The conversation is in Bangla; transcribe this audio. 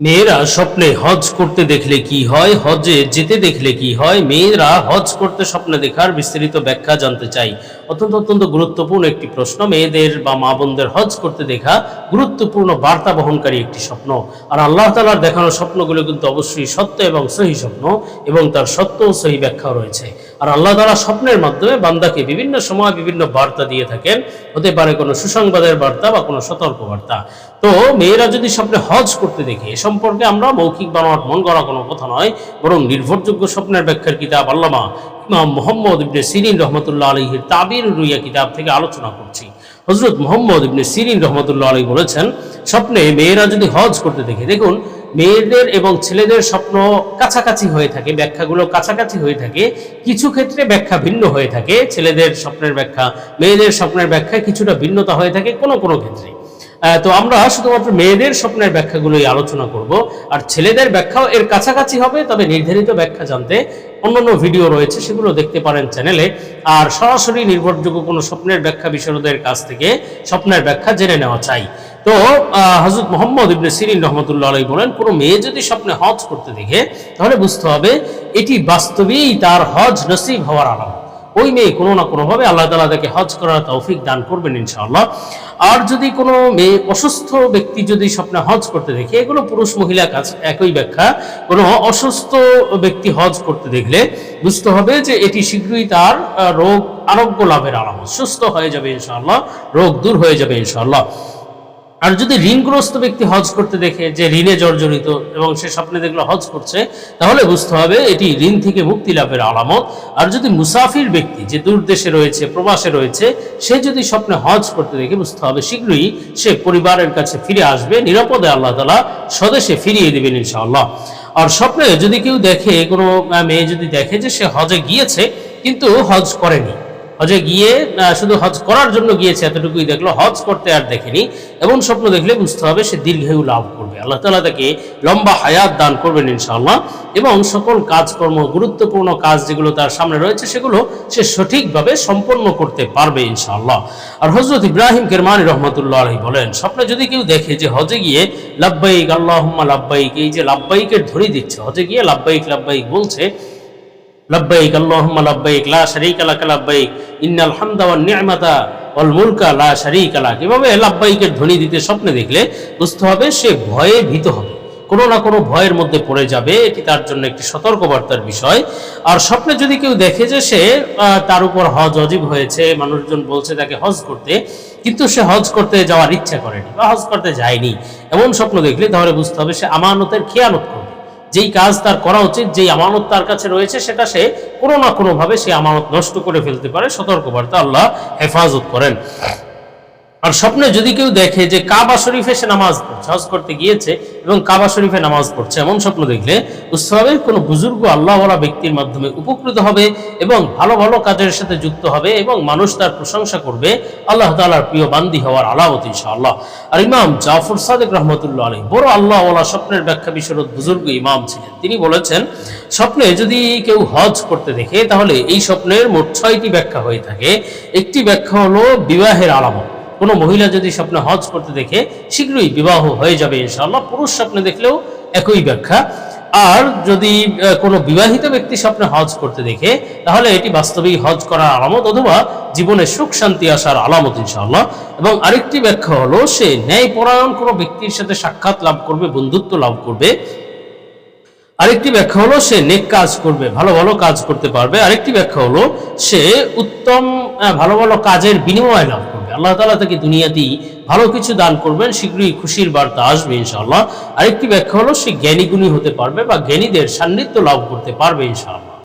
মেয়েরা স্বপ্নে হজ করতে দেখলে কি হয়? হজে যেতে দেখলে কি হয়? মেয়েরা হজ করতে স্বপ্নে দেখার বিস্তারিত ব্যাখ্যা জানতে চাই। অত্যন্ত অত্যন্ত গুরুত্বপূর্ণ একটি প্রশ্ন। মেয়েদের বা মা বোনদের হজ করতে দেখা গুরুত্বপূর্ণ বার্তা বহনকারী একটি স্বপ্ন। আর আল্লাহ তালার দেখানো স্বপ্নগুলো কিন্তু অবশ্যই সত্য এবং সহি স্বপ্ন এবং তার সত্য ও সহি ব্যাখ্যা রয়েছে। আর আল্লাহ তালা স্বপ্নের মাধ্যমে বান্দাকে বিভিন্ন সময় বিভিন্ন বার্তা দিয়ে থাকেন। হতে পারে কোনো সুসংবাদের বার্তা বা কোনো সতর্ক বার্তা তো মেয়েরা যদি স্বপ্নে হজ করতে দেখে সম্পর্কে আমরা মৌখিক বানোয়াট মন করা কোনো কথা নয়, বরং নির্ভরযোগ্য স্বপ্নের ব্যাখ্যার কিতাব আল্লামা ইমাম মোহাম্মদ ইবনে সিরিন রহমতুল্লাহ আলহির তাবির রুইয়া কিতাব থেকে আলোচনা করছি। হজরত মোহাম্মদ ইবনে সিরিন রহমতুল্লাহ আলী বলেছেন, স্বপ্নে মেয়েরা যদি হজ করতে দেখে, দেখুন, মেয়েদের এবং ছেলেদের স্বপ্ন কাছাকাছি হয়ে থাকে, ব্যাখ্যাগুলো কাছাকাছি হয়ে থাকে, কিছু ক্ষেত্রে ব্যাখ্যা ভিন্ন হয়ে থাকে, ছেলেদের স্বপ্নের ব্যাখ্যা, মেয়েদের স্বপ্নের ব্যাখ্যা কিছুটা ভিন্নতা হয়ে থাকে কোনো কোনো ক্ষেত্রে। তো আমরা শুধুমাত্র মেয়েদের স্বপ্নের ব্যাখ্যাগুলোই আলোচনা করব। আর ছেলেদের ব্যাখ্যাও এর কাছাকাছি হবে, তবে নির্ধারিত ব্যাখ্যা জানতে অন্যান্য ভিডিও রয়েছে, সেগুলো দেখতে পারেন চ্যানেলে। আর সরাসরি নির্ভরযোগ্য কোনো স্বপ্নের ব্যাখ্যা বিশারদের কাছ থেকে স্বপ্নের ব্যাখ্যা জেনে নেওয়া চাই। তো হজরত মোহাম্মদ ইবনে সিরিন রহমতুল্লাহ আলাই বলেন, কোনো মেয়ে যদি স্বপ্নে হজ করতে দেখে, তাহলে বুঝতে হবে এটি বাস্তবেই তার হজ নসিব হওয়ার আলামত। ওই মেয়ে কোনো না কোনোভাবে আল্লাহ তালা তাকে হজ করার তৌফিক দান করবেন ইনশাআল্লাহ। আর যদি কোনো মেয়ে অসুস্থ ব্যক্তি যদি স্বপ্নে হজ করতে দেখে, এগুলো পুরুষ মহিলা কাছে একই ব্যাখ্যা। কোনো অসুস্থ ব্যক্তি হজ করতে দেখলে বুঝতে হবে যে এটি শীঘ্রই তার রোগ আরোগ্য লাভের আলামত। সুস্থ হয়ে যাবে ইনশাআল্লাহ, রোগ দূর হয়ে যাবে ইনশাআল্লাহ। আর যদি ঋণগ্রস্ত ব্যক্তি হজ করতে দেখে যে ঋণে জর্জরিত এবং সে স্বপ্নে দেখল হজ করছে, তাহলে বুঝতে হবে এটি ঋণ থেকে মুক্তি লাভের আলামত। আর যদি মুসাফির ব্যক্তি যে দূর দেশে রয়েছে, প্রবাসে রয়েছে, সে যদি স্বপ্নে হজ করতে দেখে, বুঝতে হবে শীঘ্রই সে পরিবারের কাছে ফিরে আসবে, নিরাপদে আল্লাহ তালা স্বদেশে ফিরিয়ে দেবেন ইনশাআল্লাহ। আর স্বপ্নে যদি কেউ দেখে, কোনো মেয়ে যদি দেখে যে সে হজে গিয়েছে, কিন্তু হজ করেনি হজে গিয়ে শুধু হজ করার জন্য গিয়েছে, এতটুকুই দেখল, হজ করতে আর দেখেনি। এমন স্বপ্ন দেখলে বুঝতে হবে সে দীর্ঘায়ু লাভ করবে। আল্লাহ তালা তাকে লম্বা হায়াত দান করবেন ইনশাআল্লাহ। এবং সকল কাজকর্ম, গুরুত্বপূর্ণ কাজ যেগুলো তার সামনে রয়েছে, সেগুলো সে সঠিকভাবে সম্পন্ন করতে পারবে ইনশাআল্লাহ। আর হজরত ইব্রাহিম কেরমানি রহমতুল্লাহ আলহী বলেন, স্বপ্নে যদি কেউ দেখে যে হজে গিয়ে লাব্বাইক, আল্লাহুম্মা লাব্বাইক, এই যে লাব্বাইকের ধরি দিচ্ছে, হজে গিয়ে লাব্বাইক লাব্বাইক বলছে লব্বাইক, আল্লাহুম্মা লব্বাইক, লা শারীকা লাক লব্বাইক, ইন্নাল হামদা ওয়ান নি'মাতা ওয়াল মুলকা, লা শারীকা লাক। এভাবে লব্বাইকের ধ্বনি দিতে স্বপ্নে দেখলে বুঝতে হবে সে ভয়ে ভীত হবে। কোনো না কোনো ভয়ের মধ্যে পড়ে যাবে, এটি তার জন্য একটি সতর্কবার্তার বিষয়। আর স্বপ্নে যদি কেউ দেখে যে সে তার উপর হজ অজীব হয়েছে, মানুষজন বলছে তাকে হজ করতে, কিন্তু সে হজ করতে যাওয়ার ইচ্ছা করেনি বা হজ করতে যায়নি, এমন স্বপ্ন দেখলে তাহলে বুঝতে হবে সে আমানতের খেয়ানত করবে। যেই কাজ তার করা উচিত, যেই আমানত তার কাছে রয়েছে, সেটা সে কোনো না কোনোভাবে সে আমানত নষ্ট করে ফেলতে পারে। সতর্কবার্তা আল্লাহ হেফাজত করেন। আর স্বপ্নে যদি কেউ দেখে যে কাবা শরীফে সে নামাজ হজ করতে গিয়েছে এবং কাবা শরীফে নামাজ পড়ছে, এমন স্বপ্ন দেখলে হবে কোনো বুজুর্গ আল্লাহওয়ালা ব্যক্তির মাধ্যমে উপকৃত হবে এবং ভালো ভালো কাজের সাথে যুক্ত হবে এবং মানুষ তার প্রশংসা করবে আল্লাহ তালার প্রিয় বান্দি হওয়ার আলামত ইনশাআল্লাহ। আর ইমাম জাফর সাদেক রহমতুল্লাহ আলী বড় আল্লাহওয়ালা স্বপ্নের ব্যাখ্যা বিশরদ বুজুর্গ ইমাম ছিলেন। তিনি বলেছেন, স্বপ্নে যদি কেউ হজ করতে দেখে, তাহলে এই স্বপ্নের মোট ছয়টি ব্যাখ্যা হয়ে থাকে। একটি ব্যাখ্যা হলো বিবাহের আলামত। কোনো মহিলা যদি স্বপ্নে হজ করতে দেখে শীঘ্রই বিবাহ হয়ে যাবে ইনশাআল্লাহ, পুরুষ স্বপ্নে দেখলেও একই ব্যাখ্যা। আর যদি কোনো বিবাহিত ব্যক্তি স্বপ্নে হজ করতে দেখে, তাহলে এটি বাস্তবেই হজ করার আলামত অথবা জীবনে সুখ শান্তি আসার আলামত ইনশাআল্লাহ। এবং আরেকটি ব্যাখ্যা হলো, সে ন্যায়পরায়ণ কোনো ব্যক্তির সাথে সাক্ষাৎ লাভ করবে, বন্ধুত্ব লাভ করবে আরেকটি ব্যাখ্যা হলো, সে নেক কাজ করবে, ভালো ভালো কাজ করতে পারবে। আরেকটি ব্যাখ্যা হলো, সে উত্তম ভালো ভালো কাজের বিনিময় লাভ করবে। আল্লাহ তালা তাকে দুনিয়াতেই ভালো কিছু দান করবেন, শীঘ্রই খুশির বার্তা আসবে ইনশাআল্লাহ। আরেকটি ব্যাখ্যা হলো, সে জ্ঞানীগুণী হতে পারবে বা জ্ঞানীদের সান্নিধ্য লাভ করতে পারবে ইনশাআল্লাহ।